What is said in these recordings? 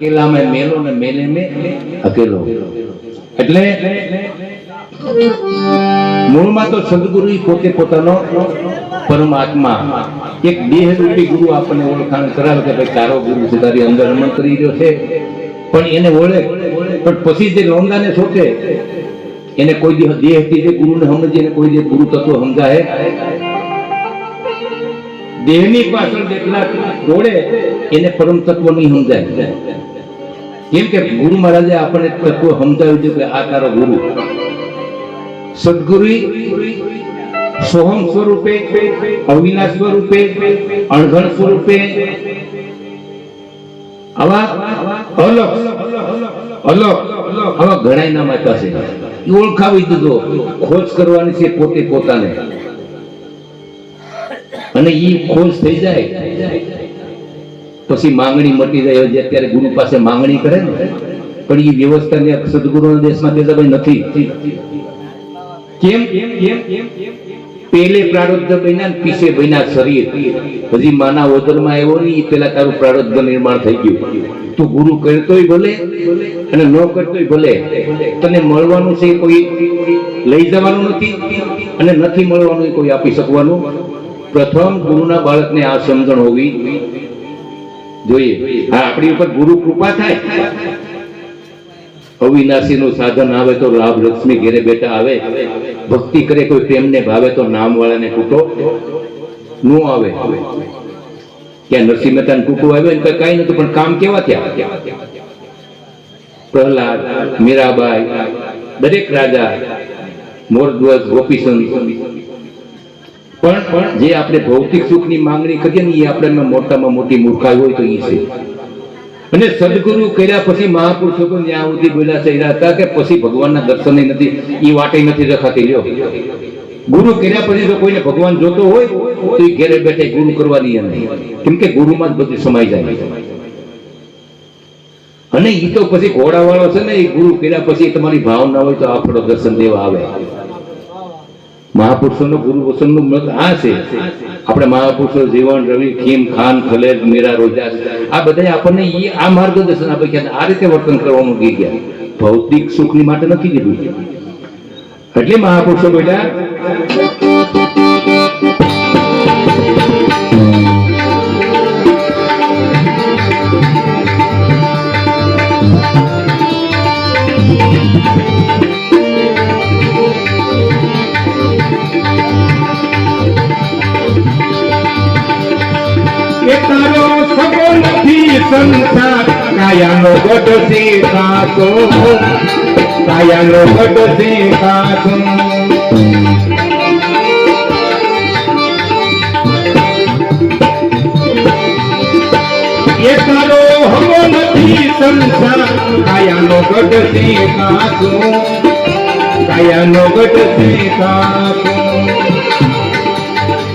અકેલા મેં મેલો ને મેલે મેં અકેલો. એટલે મૂળમાં તો સદગુરુ પોતે પોતાનો પરમાત્મા. એક દેહ રૂપી ગુરુ આપણને ઓળખાણ કરાવે કે ભાઈ તારો ગુરુ છે તારી અંદર રમણ કરી રહ્યો છે. પણ એને ઓળે. પણ પછી જે લોંદાને છોટે એને કોઈ દેહ દેહથી જે ગુરુને સમજે એને કોઈ દી ગુરુ તત્વ સમજાય. દેહની પાછળ જેટલા દોડે એને પરમ તત્વ નહીં સમજાય. કેમ કે ગુરુ મહારાજે આપણને તત્વ સમજાવ્યું છે કે આ તારો ગુરુ. સદગુરુ સોહમ સ્વરૂપે, અવિનાશ સ્વરૂપે અણઘણ સ્વરૂપે આવા અલગ અલગ, આવા ઘણા નામ આપ્યા છે. એ ઓળખાવી દીધો. ખોજ કરવાની છે પોતે પોતાને. અને એ ખોજ થઈ જાય. પછી માંગણી મટી જાય જે અત્યારે ગુરુ પાસે માંગણી કરે ને, પણ એ વ્યવસ્થા ને સદગુરુના દેશમાં તેજાભાઈ નથી. કેમ? પેલે પ્રારબ્ધ બન્યા ને પીછે બન્યા શરીર. હજી માના ઓદરમાં આવ્યો ઈ પેલા તારું પ્રારબ્ધ નિર્માણ થઈ ગયું. તું ગુરુ કરતોય ભલે અને ન કરતોય ભલે, તને મળવાનું છે કોઈ લઈ જવાનું નથી અને નથી મળવાનું કોઈ આપી શકવાનું. પ્રથમ ગુરુના બાળકને આ સમજણ હોવી જોઈએ. આપણી ઉપર ગુરુ કૃપા થાય. અવિનાશી નું સાધન આવે તો લાભ લક્ષ્મી ઘેરે બેટા આવે. ભક્તિ કરે કોઈ પ્રેમને ભાવે તો નામ વાળાને તૂટો નું આવે. ત્યાં નરસિંહ મહેતા ટૂંકું આવે ને કઈ નતું પણ કામ કેવા થયા? પ્રહલાદ, મીરાબાઈ, દરેક રાજા મોરધ્વજ ગોપીચંદ પણ પણ જે આપણે ભૌતિક સુખની માંગણી કરીએ ને એ આપણે મોટામાં મોટી મૂર્ખાઈ હોય તો એ છે. અને સદગુરુ કર્યા પછી મહાપુરુષો પણ ત્યાં સુધી બોલ્યા થઈ રહ્યા હતા કે પછી ભગવાનના દર્શન નથી એ વાટે નથી રખાતી, લ્યો. ગુરુ કર્યા પછી જો કોઈને ભગવાન જોતો હોય, તો એ ઘેરે બેઠે ગુરુ કરવાની નહીં કેમ કે ગુરુમાં જ બધું સમાઈ જાય. અને એ તો પછી ઘોડાવાળો છે ને એ ગુરુ કર્યા પછી તમારી ભાવના હોય તો આપણો દર્શન દેવા આવે. મહાપુરુષોનો ગુરુ વસનનું મત આ છે. આપણે મહાપુરુષો જીવન, રવિ, ખીમ, ખાન ખલેદ મીરા, રોજા. આ બધા આપણને એ આ માર્ગદર્શન આપે કે આ રીતે વર્તન કરવાનું કહી ગયા. ભૌતિક સુખની માટે નથી કીધું એટલે મહાપુરુષો બેટા તારો સગો નથી સંસાર. કાયાનો ગઢ છે કાતો કાયાનો ગઢ છે કાતો એ તારો કાયાનો ગઢ છે કાચો કાયાનો ગઢ છે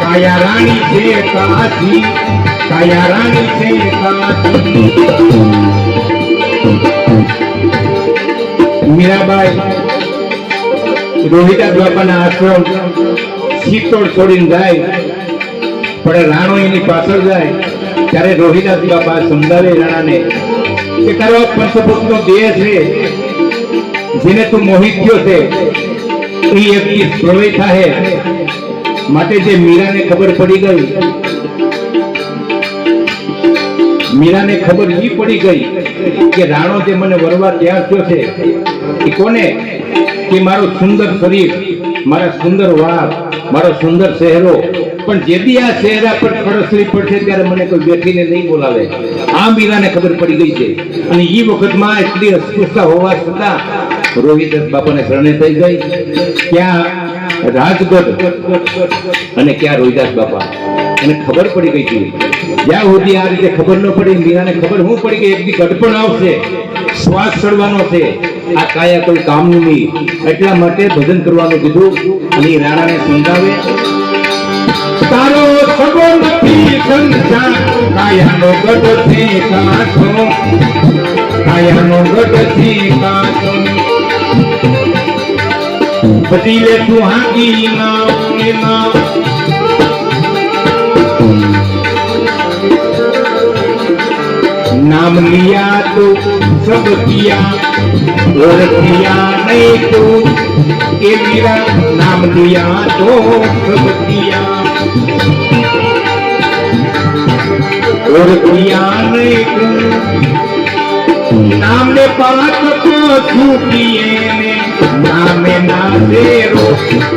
કાયા રાણી છે કાશી કાયા રાણી છે કાશી મીરાબાઈ રોહિતા બાપાના આશ્રમ શીતળ છોડીને જાય, પણ રાણો એની પાછળ જાય, ત્યારે રોહિદાસ બાપા સમજાવે રાણાને કે તારો પંચભૂતનો દેહ છે, જેને તું મોહિત થયો છે, એ દિવસ પ્રલય થાય માટે જે મીરાને ખબર પડી ગઈ, મીરાને ખબર એ પડી ગઈ કે રાણો જે મને વરવા તૈયાર થયો છે, એ કોને? કે મારું સુંદર શરીર, મારા સુંદર વાળ, મારો સુંદર ચહેરો, પણ જેથી આ ચહેરા પર ખડસરી પડશે ત્યારે મને કોઈ બેઠીને નહીં બોલાવે. આ મીરાને ખબર પડી ગઈ છે. અને એ વખતમાં એટલી અસ્પૃશ્યતા હોવા છતાં રોહિદાસ બાપાને શરણે થઈ ગઈ. ક્યાં રાજગઢ અને ક્યાં રોહિદાસ બાપા. એને ખબર પડી ગઈ હતી. જ્યાં સુધી આ રીતે ખબર ન પડી, મીરાને ખબર હું પડી કે એક દી ગઢપણ આવશે. શ્વાસ ચડવાનો છે. આ કાયા કોઈ કામનું નહીં એટલા માટે ભજન કરવાનું કીધું અને રાણાને સમજાવે. તારો સગો નથી સંસાર કાયાનો ગઢ છે કાચો, કાયાનો ગઢ છે કાચો. પછી લે તું હાકી નામ એ नाम लिया तो सब किया और किया नहीं तो ये मेरा नाम लिया तो सब किया और किया नहीं तो नाम ने पात को छूटिए ने नाम ना तेरो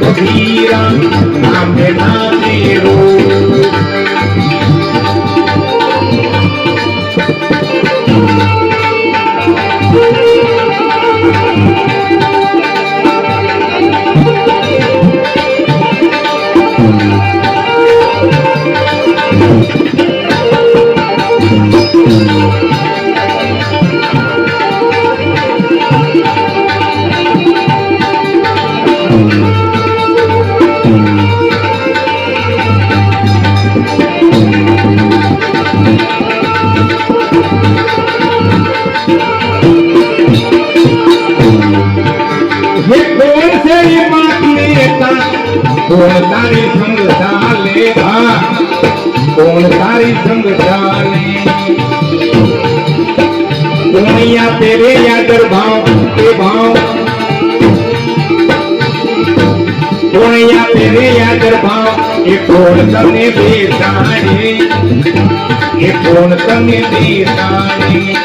कबीरा नाम ना तेरो કોણ તારી સંગ ચાલે? હા. કોણ તારી સંગ ચાલે? દુનિયા તેરે યાદર ભાવ તે ભાવ. કોણિયા તેરે યાદર ભાવ, એ કોણ તમને બેસાડે? એ કોણ તમને બેસાડે?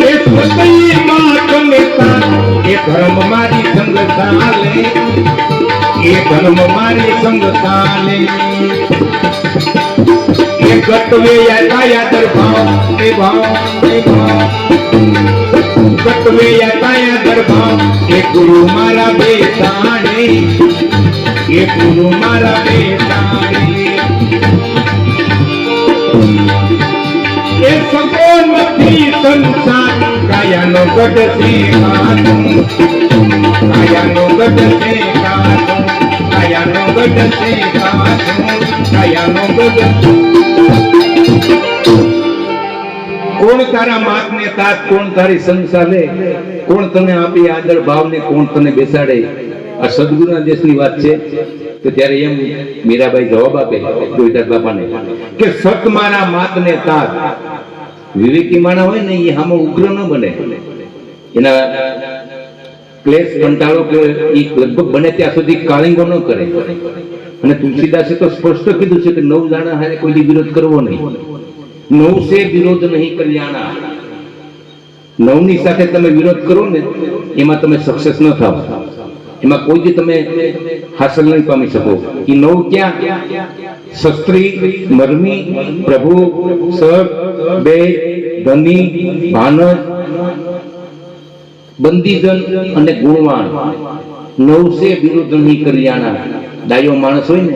એ સ્વતયમાં તમે એ ધર્મમાં ચાલે એ ધર્મ મારી સંગ ચાલે. એ ગતવે યાતાયા દરભાવ એ ભાવ એ ભાવ. ગતવે યાતાયા દરભાવ એ ગુરુ મારા બેસાણે એ ગુરુ મારા બેસાણે એ સગો નથી સંસાર કાયાનો ગઢ છે કાચો કાયાનો ગઢ છે કાયાનો ગઢ છે કાયાનો ગઢ કોણ તારા માત ને તાત કોણ તારી સંસાર લે કોણ તને આપી આદર ભાવ ને કોણ તને બેસાડે? આ સદગુરુના દેશની વાત છે. તો ત્યારે એમ મીરાબાઈ જવાબ આપે રોહિદાસ બાપાને કે સત મારા માત ને તાત વિવેકી માણા હોય ને એ આમાં ઉગ્ર ન બને. એના ક્લેશ કંટાળો કે એ લગભગ બને ત્યાં સુધી કાળિંગો ન કરે. અને તુલસીદાસે તો સ્પષ્ટ કીધું છે કે નવ જાણા હારે કોઈ વિરોધ કરવો નહીં. નવ સે વિરોધ નહીં કલ્યાણા. નવની સાથે તમે વિરોધ કરો ને, એમાં તમે સક્સેસ ન થાવ. એમાં કોઈ દી તમે હાંસલ નહીં પામી શકો. એ નવ ક્યાં? શસ્ત્રી, મરમી, પ્રભુ, સર, બે, ધની ભાનજ બંદીજન અને ગુણવાન. નવસે વિરુદ્ધ નહીં કલ્યાણા ડાયો માણસ હોય ને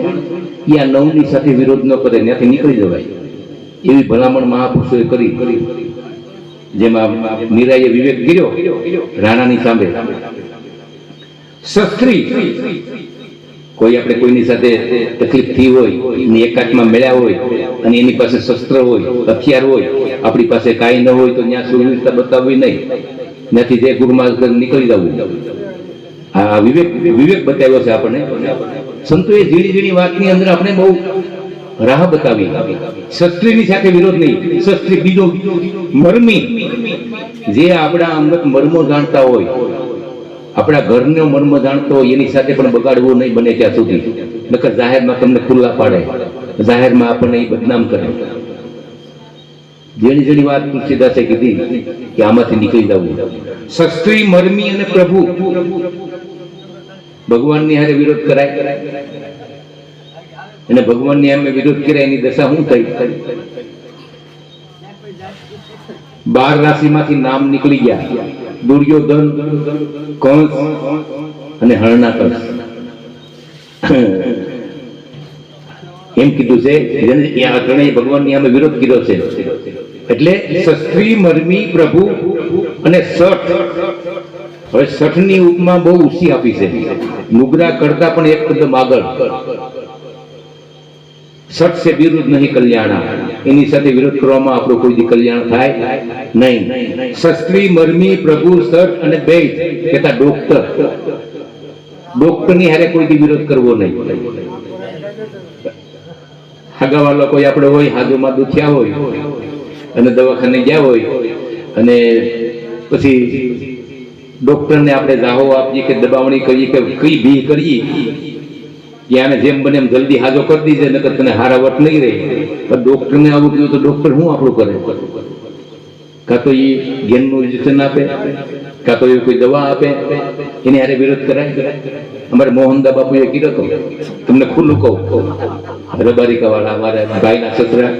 એ આ નવની સાથે વિરોધ ન કરે, ત્યાંથી નીકળી જવાય. એવી ભલામણ મહાપુરુષોએ કરી. જેમાં મીરાએ વિવેક ગીર્યો રાણાની સામે. શસ્ત્રી કોઈ આપણે કોઈની સાથે તકલીફ થઈ હોય, એની એકાંતમાં મળ્યા હોય, અને એની પાસે શસ્ત્ર હોય, હથિયાર હોય, આપણી પાસે કાંઈ ન હોય તો ત્યાં સુવિધા બતાવવી નહીં. નથી જે ગુરુમાર્ગ નીકળી જવું. આ વિવેક વિવેક બતાવ્યો છે આપણને. સંતોએ ઝીણી ઝીણી વાતની અંદર આપણે બહુ રાહ બતાવી. શસ્ત્રીની સાથે વિરોધ નહીં. શસ્ત્રી બીજો મરમી. જે આપણા અંગત મર્મો જાણતા હોય આપણા ઘરનો મર્મ જાણતો એની સાથે પણ બગાડવું નહીં બને ત્યાં સુધી. નકર જાહેરમાં તમને ખુલ્લા પાડે. જાહેરમાં આપણને એ બદનામ કરે. જેની જેની વાત તુલસીદાસે કીધી કે આમાંથી નીકળી જવું. શસ્ત્રી મરમી અને પ્રભુ. ભગવાનની હારે વિરોધ કરાય. અને ભગવાનની અમે વિરોધ કર્યા એની દશા શું થઈ? બાર રાશિમાંથી નામ નીકળી ગયા. દુર્યોધન, કંસ અને હરણાકંસ એમ કીધું છે ત્રણેય ભગવાનની સામે વિરોધ કર્યો છે. એટલે સસ્ત્રી મરમી, પ્રભુ અને સઠ. હવે સઠની ઉપમા બહુ ઊંચી આપી છે. મુગરા કરતા પણ એક કદમ આગળ. છે વિરુદ્ધ નહીં કલ્યાણ એની સાથે વિરોધ કરવામાં આપણું કોઈ કલ્યાણ થાય નહીં. શસ્ત્રી મરમી પ્રભુ સઠ અને બે કેતા ડોક્ટર. ડોક્ટરની હારે કોઈ વિરોધ કરવો નહીં. હાગાવાળો કોઈ આપણે હોય, હાજુમાં દુખ્યા હોય, અને દવાખાને ગયા હોય, અને પછી ડોક્ટરને આપણે જાહો આપીએ કે દબાવણી કરીએ કે કઈ ભી કરીએ કે આને જેમ બને એમ જલ્દી હાજો કરી દીધે નકર તને હારા વટ નહીં રહી. પણ ડોક્ટરને આવું કીધું તો ડોક્ટર શું આપણું કરે? કાં તો એ ગેનનું ઇન્જેક્શન આપે? કાં તો એ કોઈ દવા આપે? એની હારે વિરોધ કરાય? અમારે મોહનદા બાપુએ કીધો હતો તમને ખુલ્લું કહું. રબારિકા વાળા અમારા ભાઈના સસરા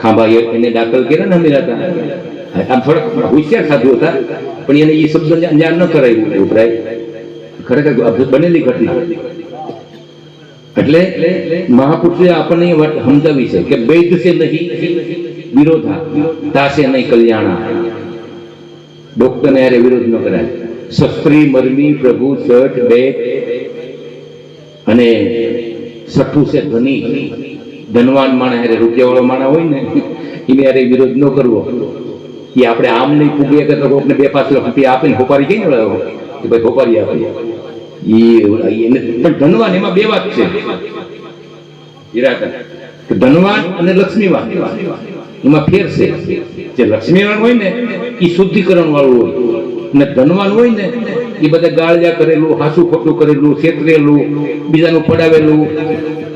ખાંભા એને દાખલ કર્યા ને અમીરા હતા આમ થોડાક હોશિયાર સાધુ હતા, પણ એને એ શબ્દ અંજાન ન કરાયું. ઉપરાય ખરેખર બનેલી ઘટના. એટલે મહાપુરુષે આપણને સમજાવી છે કે વૈધ છે નહીં, વિરોધા તાશે નહીં, કલ્યાણા ડોક્ટરને યારે વિરોધ ન કરાય. શસ્ત્રી મરમી પ્રભુ શર્ટ બે. અને સઠ્ઠું છે ધની. ધનવાન માણસ હારે રૂપિયાવાળો માણસ હોય ને, એને યારે વિરોધ ન કરવો. એ આપણે આમ નહીં પૂગીએ કે કોકને બે પાંચ લાખ રૂપિયા આપીને હોપારી કઈ ને કે ભાઈ હોપારી આપે એ એને ધનવાન એમાં બે વાત છે. ધનવાન અને લક્ષ્મીવાન. એમાં ફેર છે. જે લક્ષ્મીવાન હોય ને એ શુદ્ધિકરણ વાળું હોય. અને ધનવાન હોય ને એ બધા ગાળજા કરેલું, હાસું ખોટું કરેલું છેતરેલું બીજાનું પડાવેલું,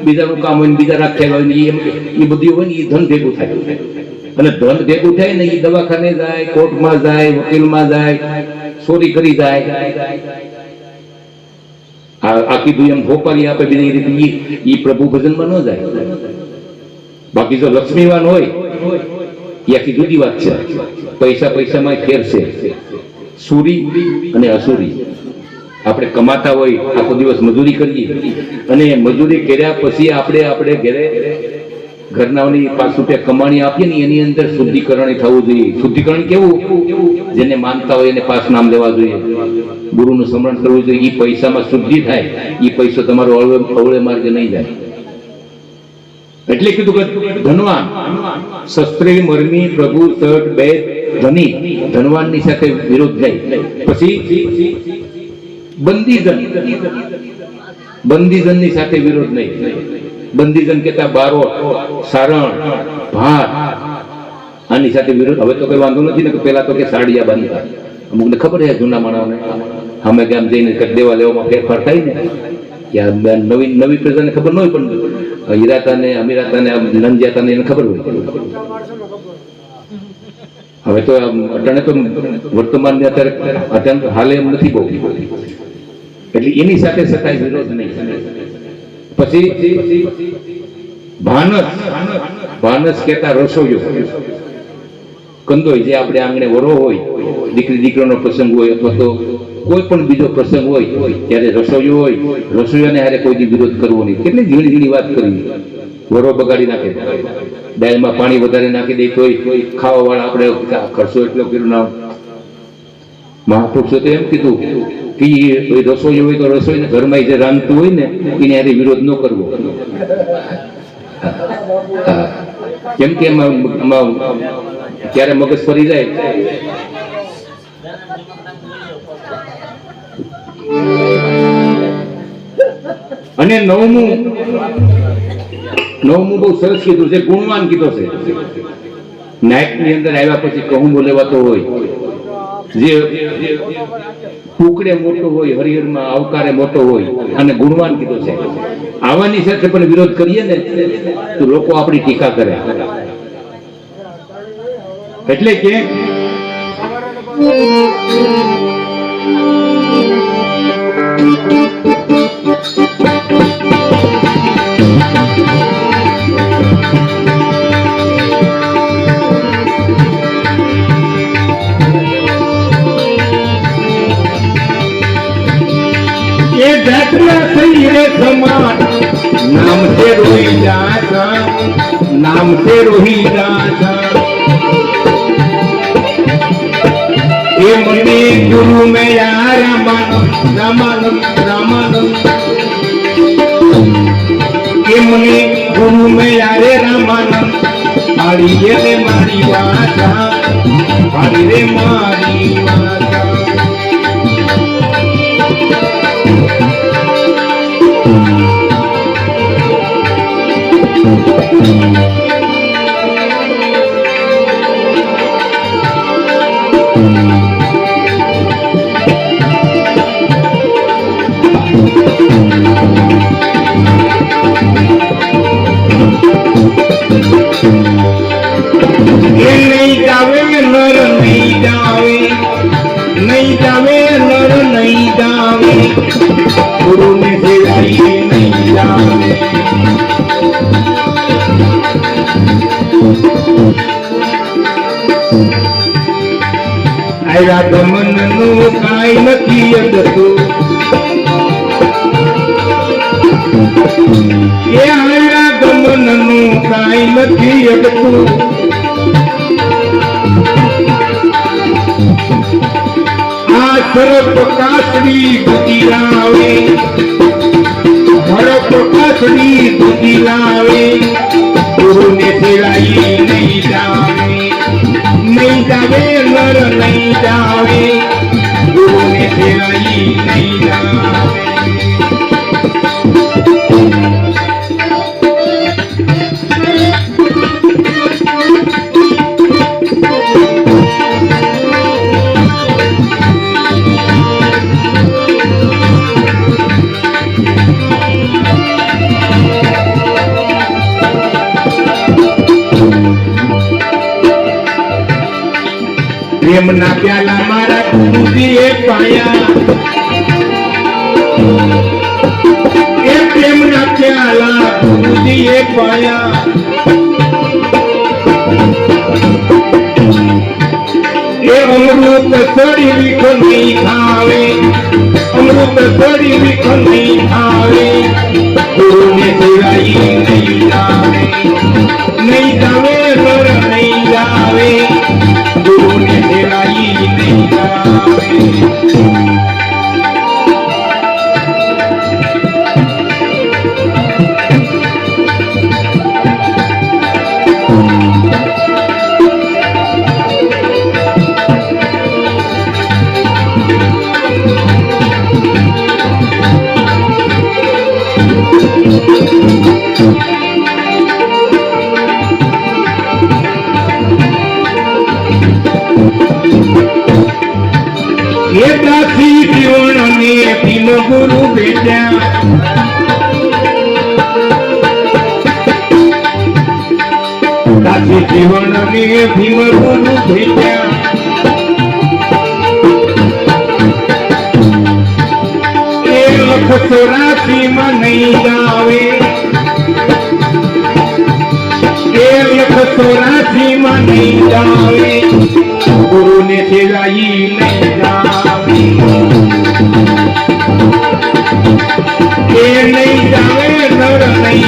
બીજાનું કામ હોય ને બીજા રાખેલા હોય ને એ બધું હોય ને એ ધન ભેગું થાય. અને ધન ભેગું થાય ને એ દવાખાને જાય, કોર્ટમાં જાય, વકીલમાં જાય, ચોરી કરી જાય. આ કીધું એમ ભોપાલી આપે બીજી રીતે ઈ પ્રભુ ભજનમાં ન જાય. બાકી જો લક્ષ્મીવાન હોય એ આખી જુદી વાત છે. પૈસા પૈસામાં ફેર છે. સુરી અને અસુરી. આપણે કમાતા હોય, આખો દિવસ મજૂરી કરીએ. અને મજૂરી કર્યા પછી આપણે આપણે ઘરે ઘરનાઓની પાંચ રૂપિયા કમાણી આપીએ ને એની અંદર શુદ્ધિકરણ થવું જોઈએ. શુદ્ધિકરણ કેવું? જેને માનતા હોય એને પાસ નામ લેવા જોઈએ. ગુરુનું સ્મરણ કરવું જોઈએ. એ પૈસામાં શુદ્ધિ થાય. એ પૈસો તમારો અવળે અવળે માર્ગે નહીં જાય. એટલે કીધું કે ધનવાન, શસ્ત્રે મરમી, પ્રભુ સટ બે ધની, ધનવાનની સાથે વિરોધ જાય પછી બંદીજન બંદીજનની સાથે વિરોધ નહીં. બંદીજન કેતા બારોટ સારણ ભાર આની સાથે વિરોધ. હવે તો કઈ વાંધો નથી ને કે પેલા તો કે સાડિયા બાંધતા અમુકને ખબર છે જૂના માણસને અમે ગામ જઈને દેવા લેવામાં ફેરફાર થાય ને. કે નવી નવી પ્રજાને ખબર ન હોય પણ હીરાતાને, અમીરાતાને નંદિયાતાને એને ખબર હોય. હવે તો અટાણે તો વર્તમાનને અત્યારે અત્યંત હાલે એમ નથી બહુ. એટલે એની સાથે સતાય વિરોધ નહીં. પછી ભાનસ ભાનસ કહેતા રસોઈયો કંદોય જે આપણે આંગણે વરો હોય, દીકરી દીકરાનો પ્રસંગ હોય અથવા તો કોઈ પણ બીજો પ્રસંગ હોય, ત્યારે રસોઈયો હોય રસોઈયાને હારે કોઈ વિરોધ કરવો નહીં. કેટલી ઝીણી ઝીણી વાત કરવી વરો બગાડી નાખે. દાળમાં પાણી વધારે નાખી દે કોઈ ખાવા વાળા આપણે ખર્ચો એટલો કર્યો ના મહાપુરુષો તો એમ કીધું કે રસોઈ હોય તો રસોઈ ઘરમાં જે રાંધતું હોય ને, એને યારે વિરોધ ન કરવો. કેમ કે એમાં ક્યારે મગજ ફરી જાય? અને નવમું નવમું બહુ સરસ કીધું છે, ગુણવાન કીધો છે. નાયકની અંદર આવ્યા પછી કહું બોલેવાતો હોય. જે ટુકડે મોટો હોય, હરિહરમાં આવકારે મોટો હોય અને ગુણવાન કીધો છે. આવાની સાથે પણ વિરોધ કરીએ ને, તો લોકો આપણી ટીકા કરે. એટલે કે એ જાતના સહીએ સમાન નામ છે રોહી રાજા નામ છે રોહી રાજા એ મને ગુરુ મે રામાનંદ રામાનંદ રામાનંદ. એ મને ગુરુ મે યારે રામાનંદ. મારી રે મારી વાસા મારી રે મારી વાસા આયા ગમનનું કાંઈ નથી અડતું એ આયા ગમનનું કાંઈ નથી અડતું આ શરત કાસડી ગુદીલાવે શરત કાસડી ગુદીલાવે ગુરુને સેવાઈ નહીં જાવે નહીં જાવે નર નહીં જાવે ગુરુને સેવાઈ નહીં જાવે પ્રેમના પ્યાલા મારા ગુરુજીએ પાયા. એ પ્રેમના પ્યાલા ગુરુજીએ પાયા. અમૃત સડી વિખ નહીં ખાવે. અમૃત સડી વિખ નહીં ખાવે. ગુરુને સેવાઈ નહીં જાવે નહીં જાવે Thank you. ભેટ્યા જીવન જીવનને ભીમ ગુરુ ભેટ્યા એ લખ ચોરાસી માં નહીં જાવે એ લખ ચોરાસી માં નહીં જાવે ગુરુને સેવાઈ નહીં જાવે